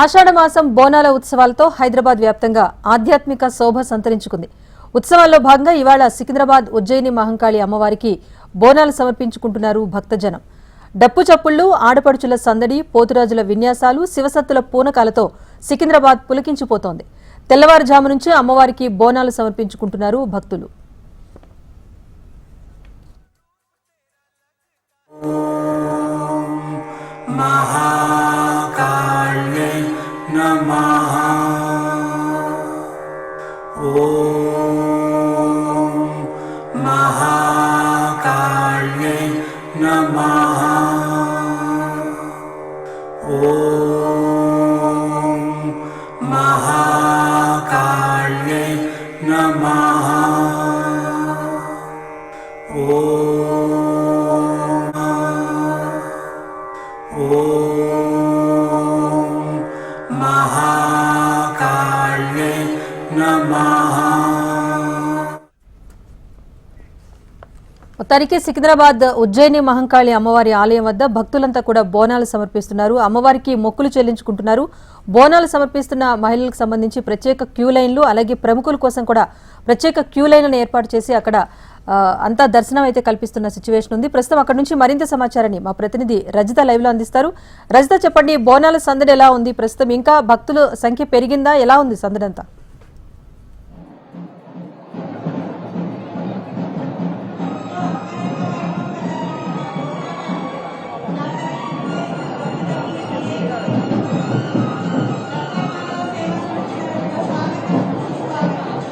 ఆషాఢమాసం బోనాల ఉత్సవాలతో హైదరాబాద్ వ్యాప్తంగా ఆధ్యాత్మిక శోభ సంతరించుకుంది. ఉత్సవాల్లో భాగంగా ఇవాళ సికింద్రాబాద్ ఉజ్జయిని మహంకాళి అమ్మవారికి బోనాలు సమర్పించుకుంటున్నారు భక్తజనం. డప్పు చప్పుళ్ళు ఆడపడుచుల సందడి పోతురాజుల విన్యాసాలు శివసత్తుల పూనకాలతో సికింద్రాబాద్ పులకించిపోతోంది. తెల్లవారుజాము నుంచి అమ్మవారికి బోనాలు సమర్పించుకుంటున్నారు భక్తులు. తనిఖీ సికింద్రాబాద్ ఉజ్జయిని మహంకాళి అమ్మవారి ఆలయం వద్ద భక్తులంతా కూడా బోనాలు సమర్పిస్తున్నారు. అమ్మవారికి మొక్కులు చెల్లించుకుంటున్నారు. బోనాలు సమర్పిస్తున్న మహిళలకు సంబంధించి ప్రత్యేక క్యూ లైన్లు అలాగే ప్రముఖుల కోసం కూడా ప్రత్యేక క్యూ లైన్లను ఏర్పాటు చేసి అక్కడ అంతా దర్శనం అయితే కల్పిస్తున్న సిచ్యువేషన్ ఉంది. ప్రస్తుతం అక్కడ నుంచి మరింత సమాచారాన్ని మా ప్రతినిధి రజిత లైవ్లో అందిస్తారు. రజిత చెప్పండి బోనాల సందడి ఎలా ఉంది? ప్రస్తుతం ఇంకా భక్తుల సంఖ్య పెరిగిందా? ఎలా ఉంది సందడంతా?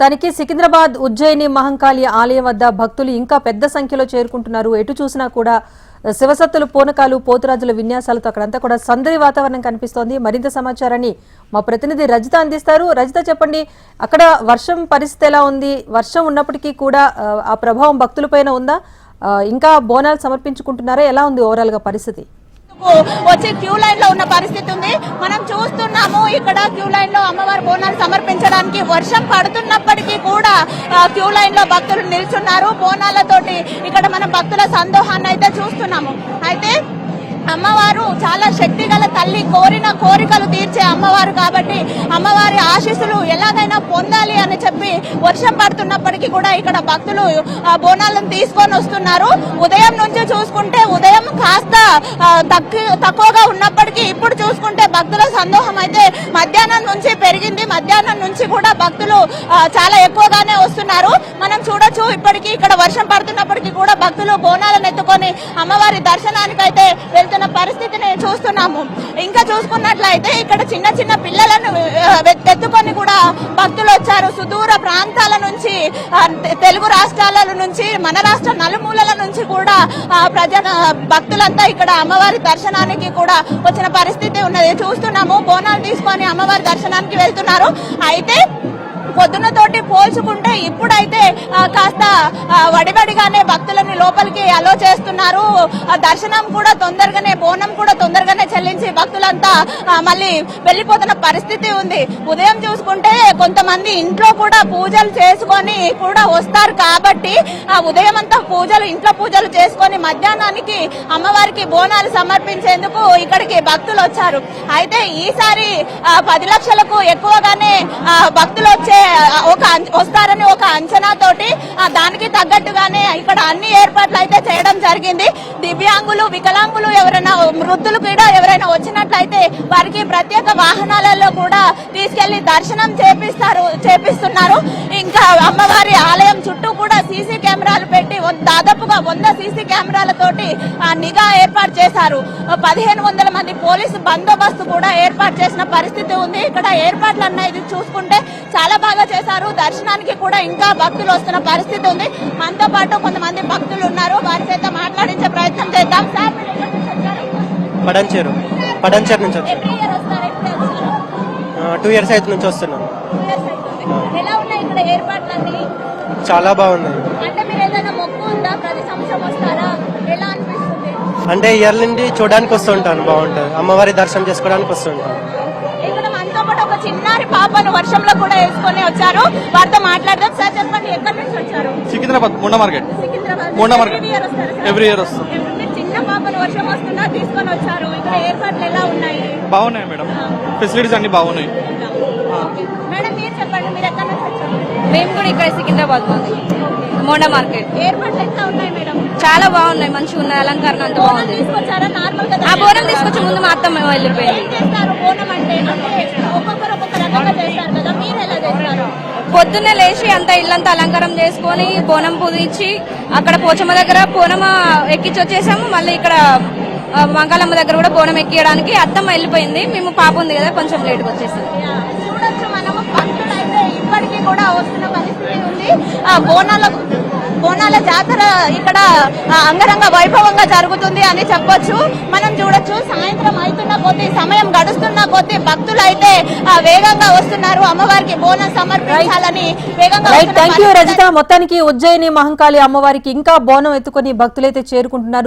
మొత్తానికి సికింద్రాబాద్ ఉజ్జయిని మహంకాళి ఆలయం వద్ద భక్తులు ఇంకా పెద్ద సంఖ్యలో చేరుకుంటున్నారు. ఎటు చూసినా కూడా శివసత్తులు పూనకాలు పోతురాజుల విన్యాసాలతో అక్కడంతా కూడా సందడి వాతావరణం కనిపిస్తోంది. మరింత సమాచారాన్ని మా ప్రతినిధి రజిత అందిస్తారు. రజిత చెప్పండి అక్కడ వర్షం పరిస్థితి ఎలా ఉంది? వర్షం ఉన్నప్పటికీ కూడా ఆ, ప్రభావం భక్తులపైన ఉందా? ఇంకా బోనాలు సమర్పించుకుంటున్నారా? ఎలా ఉంది ఓవరాల్గా పరిస్థితి? వచ్చి క్యూ లైన్లో ఉన్న పరిస్థితి ఉంది. మనం చూస్తున్నాము ఇక్కడ క్యూ లైన్లో అమ్మవారి బోనాలు సమర్పించడానికి వర్షం పడుతున్నప్పటికీ కూడా క్యూ లైన్లో భక్తులు నిల్చున్నారు. బోనాలతోటి ఇక్కడ మనం భక్తుల సందోహాన్ని అయితే చూస్తున్నాము. అయితే అమ్మవారు చాలా శక్తి గల తల్లి కోరిన కోరికలు తీర్చే అమ్మవారు కాబట్టి అమ్మవారి ఆశీస్సులు ఎలాగైనా పొందాలి అని చెప్పి వర్షం పడుతున్నప్పటికీ కూడా ఇక్కడ భక్తులు ఆ, బోనాలను తీసుకొని వస్తున్నారు. ఉదయం నుంచి చూసుకుంటే ఉదయం కూడా తక్కువగా ఉన్నప్పటికీ ఇప్పుడు చూసుకుంటే భక్తుల సందోహం అయితే మధ్యాహ్నం నుంచి పెరిగింది. మధ్యాహ్నం నుంచి కూడా భక్తులు చాలా ఎక్కువగానే వస్తున్నారు. మనం చూడొచ్చు ఇప్పటికీ ఇక్కడ వర్షం పడుతున్నప్పటికీ కూడా భక్తులు బోనాలను ఎత్తుకొని అమ్మవారి దర్శనానికి అయితే వెళ్తున్న పరిస్థితిని చూస్తున్నాము. ఇంకా చూసుకున్నట్లయితే ఇక్కడ చిన్న చిన్న పిల్లలను ఎత్తుకొని కూడా భక్తులు వచ్చారు. సుదూర ప్రాంతాల తెలుగు రాష్ట్రాల నుంచి మన రాష్ట్ర నలుమూలల నుంచి కూడా ప్రజల ప్రజ భక్తులంతా ఇక్కడ అమ్మవారి దర్శనానికి కూడా వచ్చిన పరిస్థితి ఉన్నది. చూస్తున్నాము బోనాలు తీసుకొని అమ్మవారి దర్శనానికి వెళ్తున్నారు. అయితే పొద్దునతోటి పోల్చుకుంటే ఇప్పుడైతే కాస్త వడివడిగానే భక్తులని లోపలికి అలో చేస్తున్నారు. దర్శనం కూడా తొందరగానే బోనం కూడా తొందరగానే చెల్లించి భక్తులంతా మళ్ళీ వెళ్ళిపోతున్న పరిస్థితి ఉంది. ఉదయం చూసుకుంటే కొంతమంది ఇంట్లో కూడా పూజలు చేసుకొని కూడా వస్తారు కాబట్టి ఆ ఉదయం అంతా పూజలు ఇంట్లో పూజలు చేసుకొని మధ్యాహ్నానికి అమ్మవారికి బోనాలు సమర్పించేందుకు ఇక్కడికి భక్తులు వచ్చారు. అయితే ఈసారి పది లక్షలకు ఎక్కువగానే భక్తులు వచ్చే ఒక వస్తారని ఒక అంచనా తోటి దానికి తగ్గట్టుగానే ఇక్కడ అన్ని ఏర్పాట్లు అయితే చేయడం జరిగింది. దివ్యాంగులు వికలాంగులు ఎవరైనా వృద్ధులు కూడా ఎవరైనా వచ్చినట్లయితే వారికి ప్రత్యేక వాహనాలలో కూడా తీసుకెళ్ళి దర్శనం చేపిస్తారు చేపిస్తున్నారు. ఇంకా అమ్మవారి ఆలయం చుట్టూ కూడా సీసీ కెమెరాలు దాదాపుగా వంద సీసీ కెమెరాలతోటి ఆ, నిఘా ఏర్పాటు చేశారు. పదిహేను వందల మంది పోలీసు బందోబస్తు కూడా ఏర్పాటు చేసిన పరిస్థితి ఉంది. ఇక్కడ ఏర్పాట్లు అన్నది చూసుకుంటే చాలా బాగా చేశారు. దర్శనానికి కూడా ఇంకా భక్తులు వస్తున్న పరిస్థితి ఉంది. మనతో పాటు కొంతమంది భక్తులు ఉన్నారు. వారి చేత మాట్లాడించే ప్రయత్నం చేద్దాం. సార్ పడంచేరు పడంచేరు నుంచి టూ ఇయర్స్ అయితే నుంచి వస్తున్నాను చాలా బాగుంది అంటే మీరు ఏదైనా మొక్కు ఉందా ప్రతి సంవత్సరం వస్తారా ఎలా అనిపిస్తుంది అంటే ఇయర్ నుండి చూడడానికి వస్తుంటాను బాగుంటుంది. అమ్మవారి దర్శనం చేసుకోవడానికి వస్తుంటాను ఇక్కడ మనతో పాటు ఒక చిన్నారి పాపను వర్షంలో కూడా వేసుకొని వచ్చారు. వారితో మాట్లాడదాం. సార్ చెప్పండి ఎక్కడి నుంచి వచ్చారు? సికింద్రాబాద్ ముండ market. Secunderabad. Market. Every year వస్తారా సార్? ఎవ్రీ ఇయర్ వస్తాం మీరు చిన్న పాపను వర్షం వస్తున్నా తీసుకొని వచ్చారు. ఇక్కడ ఏర్పాట్లు ఎలా ఉన్నాయి? బాగున్నాయి మేడం. ఫెసిలిటీస్ అన్ని బాగున్నాయి. మేడం మీరు చెప్పండి మీరు ఎక్కడి నుంచి వచ్చారు? మేము కూడా ఇక్కడ సికింద్రాబాద్ మోండా మార్కెట్. చాలా బాగున్నాయి మంచిగా ఉన్నాయి అలంకరణ అంత బాగుంది. ఆ బోనం తీసుకొచ్చి ముందు మా అత్తమ్మ వెళ్ళిపోయింది పొద్దున్నే లేచి అంతా ఇల్లంతా అలంకారం చేసుకొని బోనం పూజించి అక్కడ పోచమ్మ దగ్గర బోనం ఎక్కించి వచ్చేసాము. మళ్ళీ ఇక్కడ మంగళమ్మ దగ్గర కూడా బోనం ఎక్కియడానికి అత్తమ్మ వెళ్ళిపోయింది. మేము పాప ఉంది కదా కొంచెం లేట్గా వచ్చేసింది. కూడా వస్తున్న పరిస్థితి ఉంది. బోనాల బోనాల జాతర ఇక్కడ అంగరంగ వైభవంగా జరుగుతుంది అని చెప్పొచ్చు. మనం చూడొచ్చు సాయంత్రం అవుతున్న కొద్దీ సమయం గడుస్తున్న కొద్దీ భక్తులు అయితే వేగంగా వస్తున్నారు. అమ్మవారికి బోనం సమర్పించాలని వేగంగా మొత్తానికి ఉజ్జయిని మహంకాళి అమ్మవారికి ఇంకా బోనం ఎత్తుకొని భక్తులైతే చేరుకుంటున్నారు.